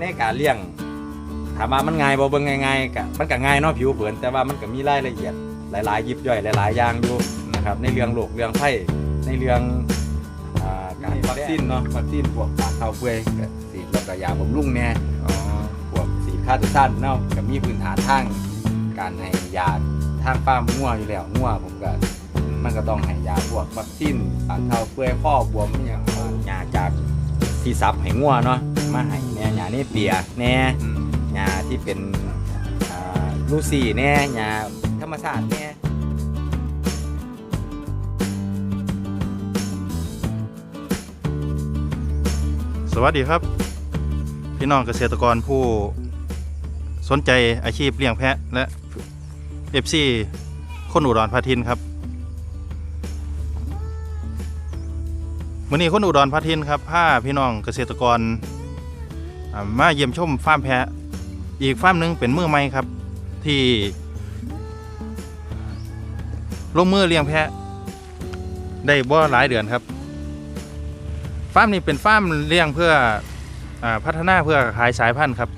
ในการเลี้ยงถามว่ามันง่ายบ่เบิ่งง่ายๆก็มันก็ง่ายเนาะผิวเผินแต่ว่ามันก็มีรายละเอียดหลายๆยิบย่อยหลายๆอย่างอยู่นะครับในเรื่องโรคเรื่องไข้ในเรื่องอ่าการวัคซีนเนาะวัคซีนพวกปากเท้าเปื่อยก็สีดแล้วก็ยาบำรุงแน่อ๋อพวกสีค่าตัวสั้นเนาะก็มีพื้นฐานทางการให้ยาทางป้ามงัวอยู่แล้วงัวผมก็มันก็ต้องให้ยาพวกวัคซีนปากเท้าเปื่อยข้อบวมอหย่างยาจากที่ซับให้งัวเนาะมาให้ แน่ยานี่เปียแน่อืมยาที่เป็นอ่าลูซี่แน่ยาธรรมชาติแน่สวัสดีครับ พี่น้องเกษตรกรผู้สนใจอาชีพเลี้ยงแพะและเอฟซีคนอุดรพาทินครับวันนี้คนอุดรพาทินครับพาพี่น้องเกษตรกรอ่า มาเยี่ยมชมฟาร์มแพะ อีกฟาร์มหนึ่งเป็นมือใหม่ครับ ที่ลงมือเลี้ยงแพะ ได้บ่หลายเดือนครับฟาร์มนี้เป็นฟาร์มเลี้ยงเพื่ออพัฒนาเพื่อขายสายพันธุ์ครับ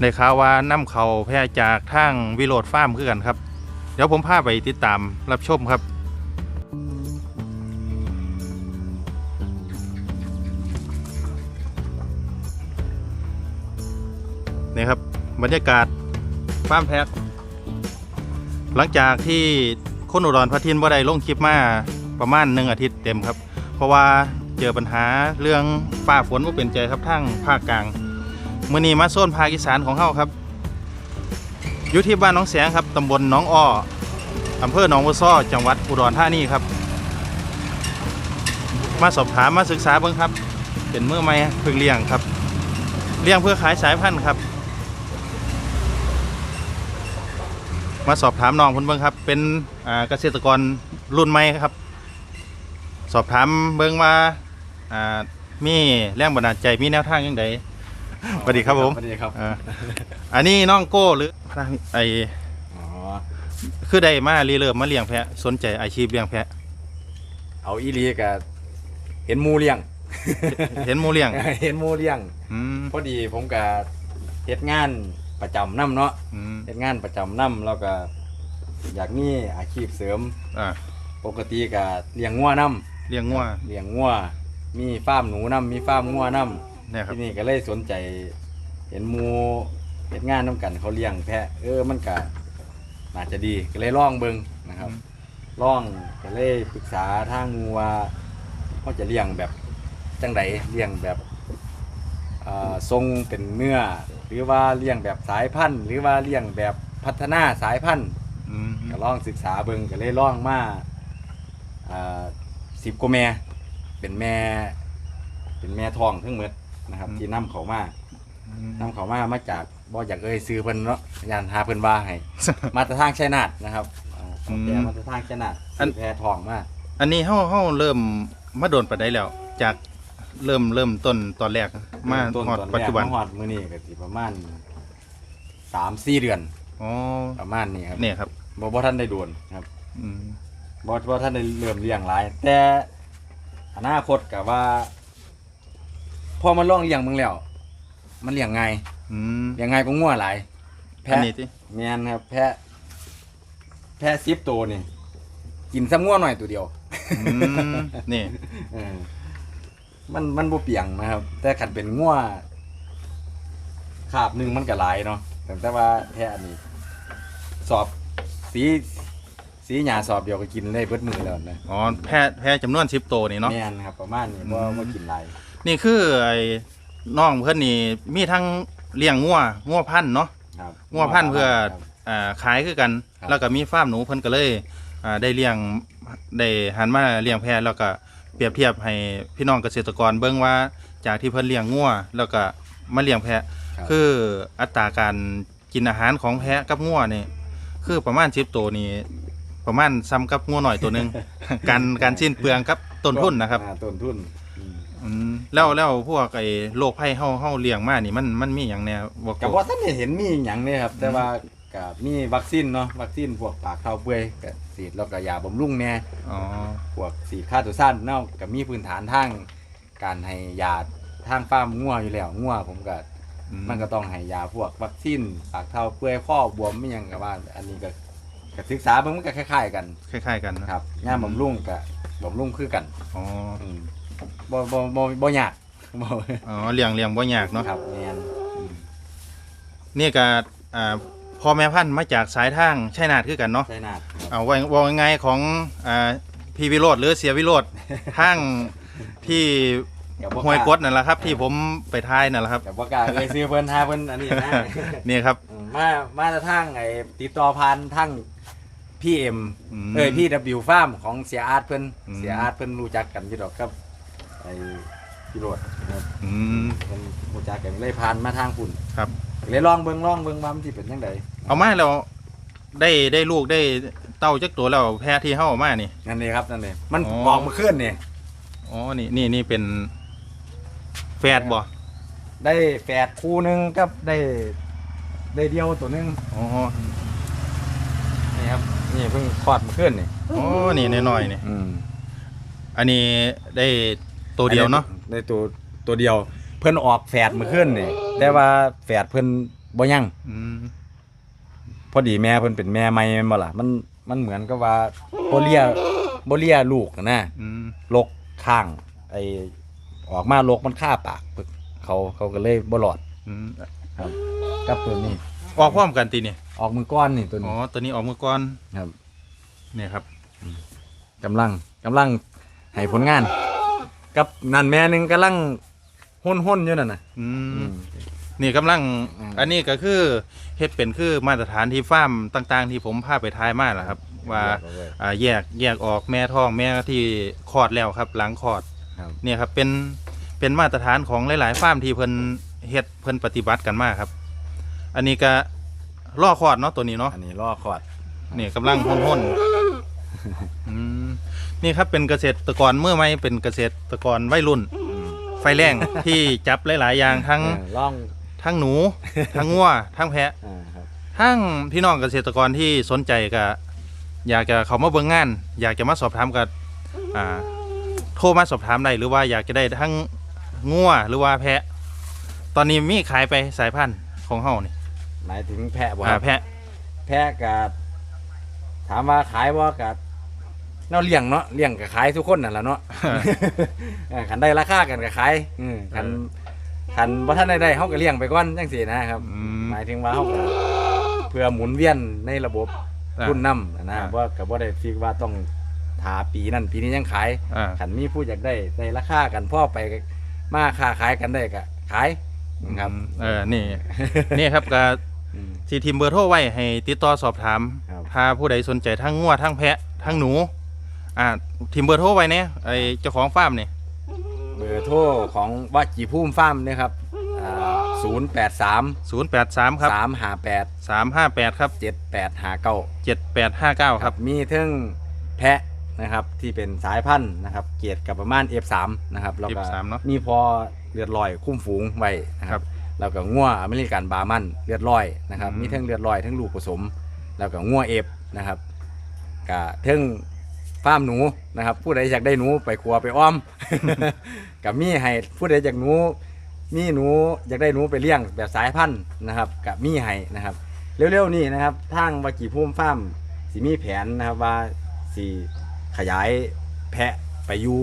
ในข่าวว่านำเขาแพร่จากทางวิโรดฟาร์มคือกันครับ เดี๋ยวผมพาไปติดตามรับชมครับ บรรยากาศฟาร์มแพะหลังจากที่คนอุดรพัทินบ่ได้ลงคลิปมาประมาณหนึ่งอาทิตย์เต็มครับ เพราะว่าเจอปัญหาเรื่องฟ้าฝนว่าเป็นใจครับทั้งภาคกลางมื่อนี้มาโซนภาคอีสานของเฮาครับอยู่ที่บ้านน้องแสงครับตำบลหน้องอ้ออำเภอหนองวัวซ้อจังหวัดอุดรธานีครับ มาสอบถามมาศึกษาเบิ่งครับ เป็นเมื่อไม่เพิ่งเลี้ยงครับ เลี้ยงเพื่อขายสายพันธุ์ครับ มาสอบถามน้องคนเบิ่งครับ เป็นอ่าเกษตรกรรุ่นใหม่ครับ สอบถามเบิ่งว่าอ่ามีแรงบันดาลใจมีแนวทางยังไงสวัสดีครับผมสวัสดีครับอ่าอันนี้น้องโก้หรือไออ๋อคือได้มารีเริ่มมาเลี้ยงแพะสนใจอาชีพเลี้ยงแพะ เอาอีหลีกับเห็นหมูเลี้ยง เห็นหมูเลี้ยง เห็นหมูเลี้ยง อืมพอดีผมก็เฮ็ดงาน ประจำนํเนาะอืมเฮ็ดงานประจำนํแล้วก็อยากมีอาชีพเสริม อ่าปกติก็เลี้ยงงัวนํเลี้ยงงัวเลี้ยงงัวมีฟาร์มหนูนํมีฟาร์มงัวนํเนี่ยครับ ที่นี่ก็เลยสนใจ เห็นหมูเฮ็ดงานนํกัน เขาเลี้ยงแพะเออมันก็น่าจะดีก็เลยลองเบิ่งนะครับลองก็เลยปรึกษาทางหมูว่าเขาจะเลี้ยงแบบจังไดเลี้ยงแบบอ่าทรงเป็นเนื้อ หรือว่าเลี้ยงแบบสายพันธุ์ หรือว่าเลี้ยงแบบพัฒนาสายพันธุ์อืมก็ลองศึกษาเบิ่งก็เลยลองมาสิบกว่าแม่เป็นแม่ เป็นแม่ทองทั้งหมดนะครับ ที่นำเขามาอืมนำเขามามาจากบ่อยากเอ่ยซื้อเพิ่นเนาะยานหาเพิ่นว่าให้มาแต่ทางชัยนาทนะครับอ่าของแกมาแต่ทางชัยนาทซื้อแพทองมาอันนี้เฮาเฮาเริ่มมาโดนปานใดแล้ว จาก เริ่มเริ่มต้นตอนแรกมาต้นฮอดตอนแรกปัจจุบันมาฮอดมื้อนี้ก็สิประมาณสามสี่เดือน อ๋อประมาณนี้ครับเนี่ยครับบ่บ่ท่านได้โดนครับอืมบ่บ่ท่านได้เริ่มเลี้ยงหลาย แต่อนาคตกับว่า พอมันลองเลี้ยงมึงแล้ว มันเลี้ยงง่ายอืมเลี้ยงง่ายก็ง่วหลายอันแพะนี้ติแม่นครับแพะ แพะ10ตัวนี่ กินซ้ำง่วหน่อยตัวเดียว อืมนี่ เออ มันมันบ่เปียงนะครับ แต่คันเป็นง่วขาบหนึงมันก็หลายเนาะแต่แต่ว่าแพะนี่สอบสีสีหยาสอบเดียวก็กินได้เบิดมือแล้วนะอ๋อแพะแพะจำนวน10โตวนี่เนาะ แม่นครับ ประมาณนี้บ่อืม บ่กินหลายนี่คือไอ้น้องเพื่อนนี่มีทั้งเลี้ยงงัวงัวพันธุ์เนาะ ครับงัวพันธุ์เพื่อ ครับ อ่าขายคือกัน ครับ แล้วก็มีฟาร์มหนูเพิ่นก็เลยอ่าได้เลี้ยงได้หันมาเลี้ยงแพะแล้วก็ เปรียบเทียบให้พี่น้องเกษตรกรเบิ่งว่าจากที่เพิ่นเลี้ยงงัวแล้วก็มาเลี้ยงแพะ ครับ คืออัตราการกินอาหารของแพะกับงัวนี่คือประมาณ10ตัวนี่ประมาณซ้ำกับงัวหน่อยตัวหนึงการการสิ้นเปลืองกับต้นทุนนะครับอ่าต้นทุนอืมอืมแล้วแล้วพวกไอ้โรคภัยเฮาเฮาเลี้ยงมานี่มันมันมีหยังแน่บ่กับว่าท่านได้เห็นมีหยังเนี่ยครับ แต่ว่า กับมีวัคซีนเนาะวัคซีนพวกปากเท้าเปื่อยกับฉีดแล้วก็ยาบำรุงแน่อ๋อ พวกฉีดฆ่าตัวสั้นเนาะกับมีพื้นฐานทางการให้ยาทางฟาร์มงัวอยู่แล้วงัวผมก็อืมันก็ต้องให้ยาพวกวัคซีนปากเท่าเปื่อยข้อบวมไม่ยังกับว่า อันนี้ก็ก็ศึกษาเบิ่งมันก็คล้ายๆกันคล้ายๆกันนะ ครับย่ามบำรุงก็บำรุงคือกันอ๋อ อืมบ่บ่บ่บ่ยากบ่อ๋อเลี้ยงเลี้ยงบ่ยากเนาะ ครับแม่น นี่ก็อ่า พ่อแม่พันธุ์มาจากสายทางชัยนาทคือกันเนาะใช่นาดครับเอาไว้ว่ายังไงของอ่าพี่วิโรธหรือเสียวิโรธทางที่กับบ่ห้วยล้ากดนั่นแหละครับ ที่ผมไปทายนั่นแหละครับกับบ่กล้าเลยซื้อเพิ่นหาเพิ่นอันนี้นะ นี่ครับ อืมมามาแต่ทางไอ้ติดต่อผ่านทางพี่เอ็มอืมเอ้ยพี่ W ฟาร์มของเสียอาร์ตเพิ่นอืม เสียอาร์ตเพิ่นรู้จักกันอยู่ดอกกับไอ้พี่โรดนะครับอืมเพิ่นรู้จักกันเลยผ่านมาทางคุณครับ เลยลองเบิ่งลองเบิ่งว่ามันสิเป็นจังไดเอามาแล้วได้ได้ลูกได้เต้าจักตัวแล้วแพะที่เฮาเอามานี่ นั่นนี่ครับนั่นนี่มันอ๋อ ออกมาขึ้นนี่อ๋อนี่นี่นี่เป็นแฟดบ่ได้แฝดคู่หนึงกับได้ได้เดียวตัวหนึงอ๋อนี่ครับนี่เพิ่งคลอดมาขึ้นนี่อ๋อนี่น้อยๆนี่อืมอันนี้ได้ตัวเดียวเนาะได้ตัวตัวเดียว เพิ่นออกแฝดมาขึ้นนี่ แต่ว่าแฝดเพิ่นบ่ยังอืมพอดีแม่เพิ่นเป็นแม่ใหม่แม่นบ่ล่ะมันมันเหมือนกับว่าบ่เลียบ่เลียลูกอะนะอืมลกข้าง ไอออกมาลกมันฆ่าปากปึ๊กเขาเขาก็เลยบ่รอดอืมครับกับตัวนี้ ออกพร้อมกันตีนี่ออกมือก้อนนี่ตัวอ๋อนี้ตัวนี้ออกมือก่อนครับเนี่ยครับ กำลังกำลังให้ผลงาน กับนั่นแม่หนึงกำลัง ห้นๆอยู่นั่นน่ะอือืมมนี่กำลังอืมอันนี้ก็คือเฮ็ดเป็นคือมาตรฐานที่ฟาร์มต่าง ๆ ที่ผมพาไปทายมาแหละครับ ว่าเรียบร้อยอ่าแยกแยกออกแม่ท้องแม่ที่คลอดแล้วครับ หลังคลอด ครับเนี่ยครับเป็นเป็นมาตรฐานของหลายๆฟาร์มที่เพิ่นเฮ็ดเพิ่นปฏิบัติกันมาครับ อันนี้ก็ล่อคลอดเนาะตัวนี้เนาะอันนี้ล่อคอดนี่กำลังห้นๆอืมนี่ครับเป็นเกษตรกรเมื่อไม่เป็นเกษตรกรวัยรุ่นอืม ไฟแรงที่จับหลาย ๆ อย่างทั้งเออล่องทั้งหนู ทั้งงัวทั้งแพะอ่าครับ ทั้งพี่น้องเกษตรกรที่สนใจก็อยากจะเข้ามาเบิ่งงาน อยากจะมาสอบถามกับอ่าโทรมาสอบถามได้หรือว่าอยากจะได้ทั้งงัวหรือว่าแพะ ตอนนี้มีขายไปสายพันธุ์ของเฮานี่หมายถึงแพะบ่คอ่ารับแพะแพะกับถามว่าขายบ่กับ เนาะเลี้ยงเนาะเลี้ยงกับขายทุกคนนั่นแหละเนาะ เออขันได้ราคากันกับขายอืมขันขันบ่ทันได้ได้เฮาก็เลี้ยงไปก่อนจังซี่นะครับ อืม หมายถึงว่าเฮาก็เพื่อหมุนเวียนในระบบอ่าทุนนำนะอ่า ว่าก็บ่ได้ฟิกว่าต้องทาปีนั้นปีนี้ยังขายอ่าขันมีผู้อยากได้ได้ราคากันพ่อไปมาค้าขายกันได้ก็ขายนะครับเออนี่ นี่ครับก็อืม สีทีมเบอร์โทรไว้ให้ติดต่อสอบถาม ครับ ถ้าผู้ใดสนใจทั้งงัวทั้งแพะทั้งหนู อ่าทีมเบอร์โทรไว้เนี่ยไอเจ้าของฟาร์มเนี่ยเบอร์โทรของวัดจีพุ่มฟาร์มนะครับศูนย์แปดสามศูนย์แปดสามครับสามห้าแปดสามห้าแปดครับเจ็ดแปดห้าเก้าเจ็ดแปดห้าเก้าครับ มีเทั้งแพะนะครับที่เป็นสายพันธุ์นะครับ เกียรติกับประมาณ F3 นะครับแล้วก็ F3 เนอะมีพอเลือดลอยคุ้มฝูงไว้นะคครัรับบแล้วก็งัวอเมริกันบาร์มันเลือดลอยนะครับ อืม มีเทั้งเลือดลอยทั้งลูกผสม แล้วก็งัวเอฟนะครับกับเทั้ง ฟาร์มหนูนะครับ ผู้ใดอยากได้หนูไปครัวไปอ้อม กับมีให้ผู้ใดอยากหนูมีหนูอยากได้หนูไปเลี้ยงแบบสายพันธุ์นะครับ กับมีให้นะครับเร็วๆนี่นะครับทางวากีพุ่มฟาร์มสิมีแผนนะครับว่าสิขยายแพะไปอยู่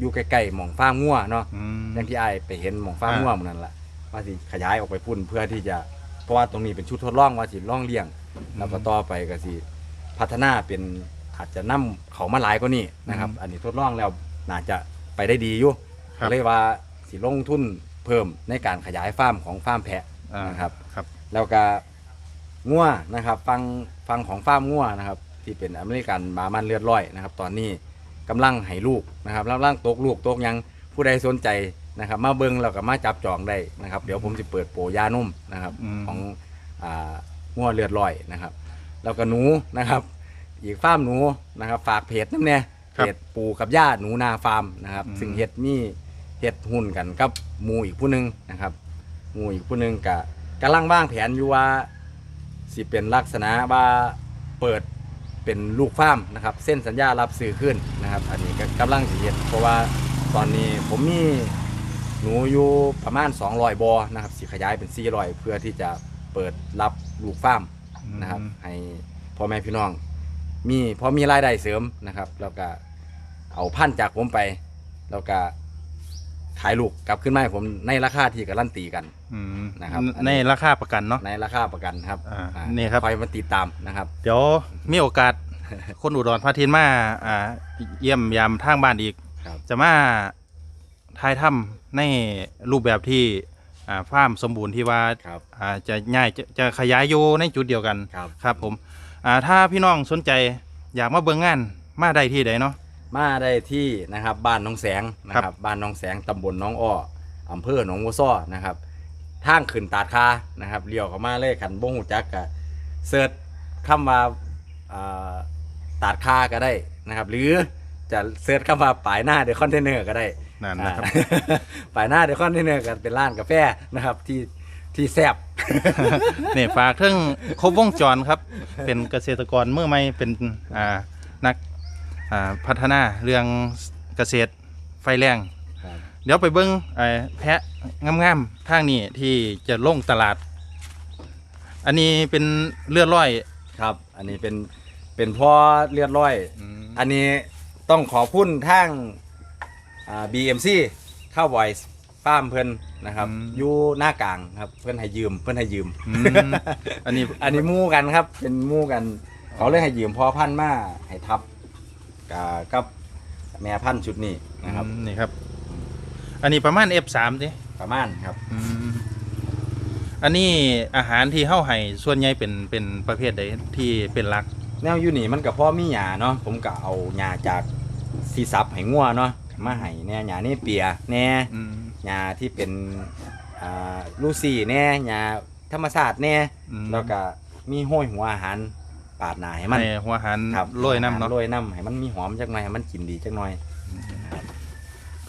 อยู่ใกล้ๆหม่องฟาร์มงัวเนาะอืม อย่างที่ไอายไปเห็นหม่องฟาร์มอ่า งัวหมันนั่นแหละว่าสิขยายออกไปพุ่นเพื่อที่จะเพราะว่าตรงนี้เป็นชุดทดลองว่าสิล่องเลี้ยงแล้วก็ต่อไปก็สิพัฒนาเป็น อาจจะนํเขามาหลายกว่านี้นะครับ อันนี้ทดลองแล้วน่าจะไปได้ดีอยู่ครับ ก็เลยว่าสิลงทุนเพิ่มในการขยายฟาร์มของฟาร์มแพะอ่านะครับ ครับ แล้วก็งัวนะครับ ฟังฟังของฟาร์มงัวนะครับ ที่เป็นอเมริกันบามันเลือดร้อยนะครับ ตอนนี้กำลังให้ลูกนะครับกำลังตกลูกตกหยังผู้ใดสนใจนะครับ มาเบิ้งแล้วก็มาจับจองได้นะครับ เดี๋ยวผมจะเปิดโปรยานุ่มนะครับ อืม ของอ่างัวเลือดร้อยนะครับ แล้วก็หนูนะครับ อีกฟาร์มหนูนะครับ ฝากเพจน้ำเนี่ยครัเพบจปูกับย่าหนูนาฟาร์มนะครับอืมซึ่งเฮ็ดมีเฮ็ดหุ้นกันกับหมูอีกผู้หนึงนะครับหมูอีกผู้หนึงกะกำลังวางแผนอยู่ว่าสิเป็นลักษณะว่าเปิดเป็นลูกฟาร์มนะครับเส้นสัญญารับซื้อขึ้นนะครับ อันนี้ก็กำลังสิเฮ็ดเพราะว่าตอนนี้ผมมี หนูอยู่ประมาณ 200 บอนะครับสิขยายเป็น 400 เพื่อที่จะเปิดรับลูกฟาร์มนะครับ ให้พ่อแม่พี่น้อง มีพอมีรายได้เสริมนะครับแล้วก็เอาพันธุ์จากผมไป แล้วก็ขายลูกกลับขึ้นมาให้ผมในราคาที่การันตีกัน อืมนะครับในราคาประกันเนาะ ในราคาประกันครับอ่าอ่านี่ครับ คอยมาติดตามนะครับ เดี๋ยวมีโอกาส คนอุดรพาทินมาอ่าเยี่ยมยามทางบ้านอีก ครับ จะมาทายถ้ำในรูปแบบที่อ่าฟาร์มสมบูรณ์ที่ว่าครับ อ่าจะง่ายจะจะขยายอยู่ในจุดเดียวกัน ครับ ครับผม อ่าถ้าพี่น้องสนใจอยากมาเบิ่งงานมาได้ที่ใดเนาะ มาได้ที่นะครับบ้านหน้องแสงนะคครัรับ บบ้านหน้องแสงตำบลหน้องอ้ออำเภอหนองวัวซ้อนะครับทางขึ้นตาดคานะครับเลี้ยวเข้ามาเลยขันบ่งหูจักกะเสิร์ชคำว่าอ่าตาดคาก็ได้นะครับ หรือจะเสิร์ชคำว่าปลายหน้าเดอะคอนเทนเนอร์ก็ได้ นั่นนะครับ อ่าปลายหน้าเดอะคอนเทนเนอร์ก็เป็นร้านกาแฟนะครับที่ ที่แซบ เนี่ยฝากเครื่องครบวงจรครับ เป็นเกษตรกรเมื่อไม่เป็นอ่านักอ่าพัฒนาเรื่องเกษตรไฟแรง ครับ เดี๋ยวไปเบิ้งไอ้แพะงามๆทางนี้ที่จะลงตลาด อันนี้เป็นเลือดร้อยครับ อันนี้เป็นเป็นพ่อเลือดร้อย อันนี้ต้องขอพุ่นทางอ่า BMC เข้าบ่อย ฟาร์มเพิ่นนะครับอืม อยู่หน้ากลางครับ เพิ่นให้ยืม เพิ่นให้ยืม อืมอันนี้ อันนี้หมู่กันครับ เป็นหมู่กัน เขาเลยให้ยืมพ่อพันธุ์มาให้ทับกับกับแม่พันธุ์ชุดนี้นะครับ อืมนี่ครับ อันนี้ประมาณ F3 สิประมาณครับอืมอันนี้อาหารที่เฮาให้ส่วนใหญ่เป็นเป็นประเภทใดที่เป็นหลัก แนวอยู่นี่มันกับพ่อมีหญ้าเนาะผมก็เอาหญ้าจากซีซับให้งัวเนาะมาให้แหน่หญ้านี่เปียแหน่อืม หญ้าที่เป็นอ่าลูซี่แหน่หญ้าธรรมชาติแหน่อืมแล้วก็มีห้อยหัวอาหารปาดหนาให้มันให้หัวหันครับโรยน้ำเนาะ โรยน้ำให้มันมีหอมจักหน่อยให้มันกินดีจักหน่อย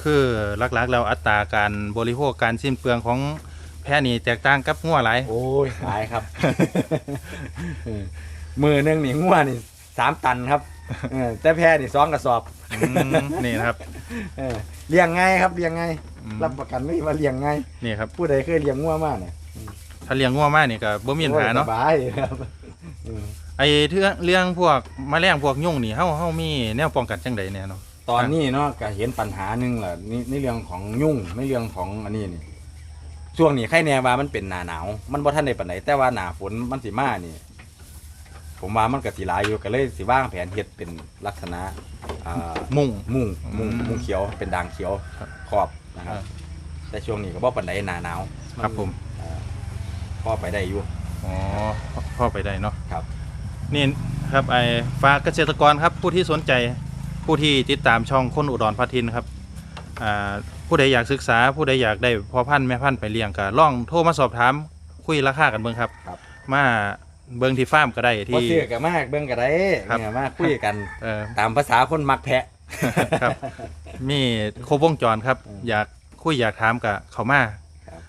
คือหลักๆ แล้วอัตราการบริโภคการสิ้นเปลืองของแพะนี่แตกต่างกับงัวหลาย โอ้ยหลายครับมือหนึงนี่งัวนี่สามตันครับเออแต่แพ้นี่สองกระสอบ อืมนี่นะครับ เออเลี้ยงง่ายครับเลี้ยงง่าย อืมรับประกันไม่ว่าเลี้ยงง่ายนี่ครับ ผู้ใดเคยเลี้ยงงัวมากเนี่ยถ้าเลี้ยงงัวมานี่ก็บ่มีปัญหาเนาะ โอ้ยสบายครับเออไอ้เรื่องเรื่องพวกแมลงพวกยุ่งนี่เฮาเฮามีแนวป้องกันจังใดแน่เนาะ ตอนนี้เนาะก็เห็นปัญหาหนึ่งแหละนี่ในเรื่องของยุ่งในเรื่องของอันนี้นี่ช่วงนี้ไข่แนว่ามันเป็นหนาหนาว มันบ่ทันได้ปานใดแต่ว่าหนาฝนมันสิมานี่ ผมว่ามันก็สิหลายอยู่ก็เลยสิวางแผนเฮ็ดเป็นลักษณะอ่า มุ่ง มุ้งมุ้งอืมมุ้งเขียวเป็นด่างเขียวครับ ขอบ นะครับอ่าแต่ช่วงนี้ก็บ่ปานใดหนาหนาวครับผมอ่าพอไปได้อยู่อ๋อพ่อไปได้เนาะครับ นี่ครับไอ้ฝากเกษตรกรครับผู้ที่สนใจผู้ที่ติดตามช่องคนอุดรพัทินครับอ่าผู้ใดอยากศึกษาผู้ใดอยากได้พ่อพันธุ์แม่พันธุ์ไปเลี้ยงก็ลองโทรมาสอบถามคุยราคากันเบิ่งครับ ครับ มาเบิ่งที่ฟาร์มก็ได้พอที่ซื้อก็มากเบิ่งก็ได้ครับ เนี่ยมาคุยกันเออตามภาษาคนมักแพะ ครับ มีครบวงจรครับอืมอยากคุยอยากถามกับเขามาครับ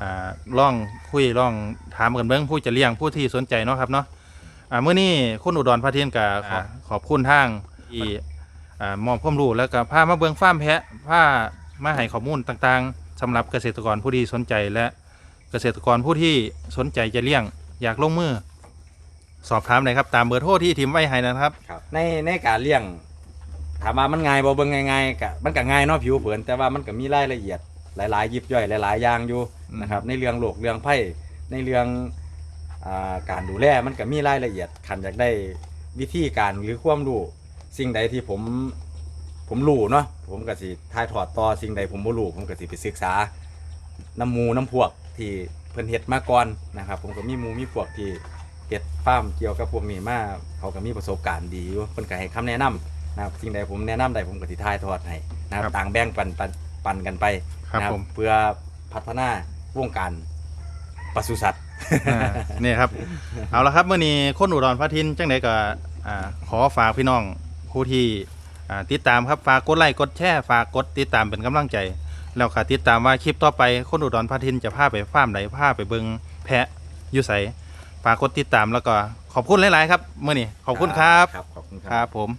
อ่าล่องคุยล่องถามกันเบิ้งผู้จะเลี้ยงผู้ที่สนใจเนาะครับเนาะอ่าเมื่อนี้คุณอุดรพระเทียนกับขอขอบคุณทางที่อ่ามอบความรู้แล้วก็พามาเบิ้งฟาร์มแพะพามาให้ข้อมูลต่างๆสำหรับเกษตรกรผู้ที่สนใจและเกษตรกรผู้ที่สนใจจะเลี้ยง อยากลงมือ สอบถามเลยครับ ตามเบอร์โทรที่ทีมไว้ให้นะครับครับในในการเลี้ยงถามว่ามันง่ายบ่เบิ่งง่ายๆกะมันก็ง่ายเนาะผิวเผินแต่ว่ามันก็มีรายละเอียดหลายๆยิบย่อยหลายๆอย่างอยู่อืมนะครับในเรื่องโรคเรื่องไผ่ในเรื่องอาการดูแลมันก็มีรายละเอียดขันอยากได้วิธีการหรือความรู้สิ่งใดที่ผมผมรู้เนาะผมก็สิถ่ายทอดต่อสิ่งใดผมบ่รู้ผมก็สิไปศึกษาน้ำหมูน้ำพวกที่เพิ่นเฮ็ดมาก่อนนะครับผมก็มีหมูมีพวกที่เฮ็ดฟาร์มเกี่ยวกับพวกนี้มาเขาก็มีประสบการณ์ดีอยู่เพิ่นก็ให้คำแนะนำ นะครับสิ่งใดผมแนะนำได้ผมก็สิถ่ายทอดให้นะคครัรับบต่างแบ่งปันปันปันกันไปครับนะผม เพื่อพัฒนาวงการปศุสัตว์ อ่านี่ครับ เอาละครับเมื่อนี้คนอุดรพระทินจังไดก็อ่าขอฝากพี่น้องผู้ที่อ่าติดตามครับฝากกดไลค์กดแชร์ฝากกดติดตามเป็นกำลังใจ แล้วก็ติดตามว่าคลิปต่อไปคนอุดรพระทินจะพาไปฟาร์มไหนพาไปเบิงแพะอยุใสฝากกดติดตามแล้วก็ขอบคุณหลาย ๆ ครับเมื่อนี้ขอบคุณครับ ครับขอบคุณคครัรับ บผม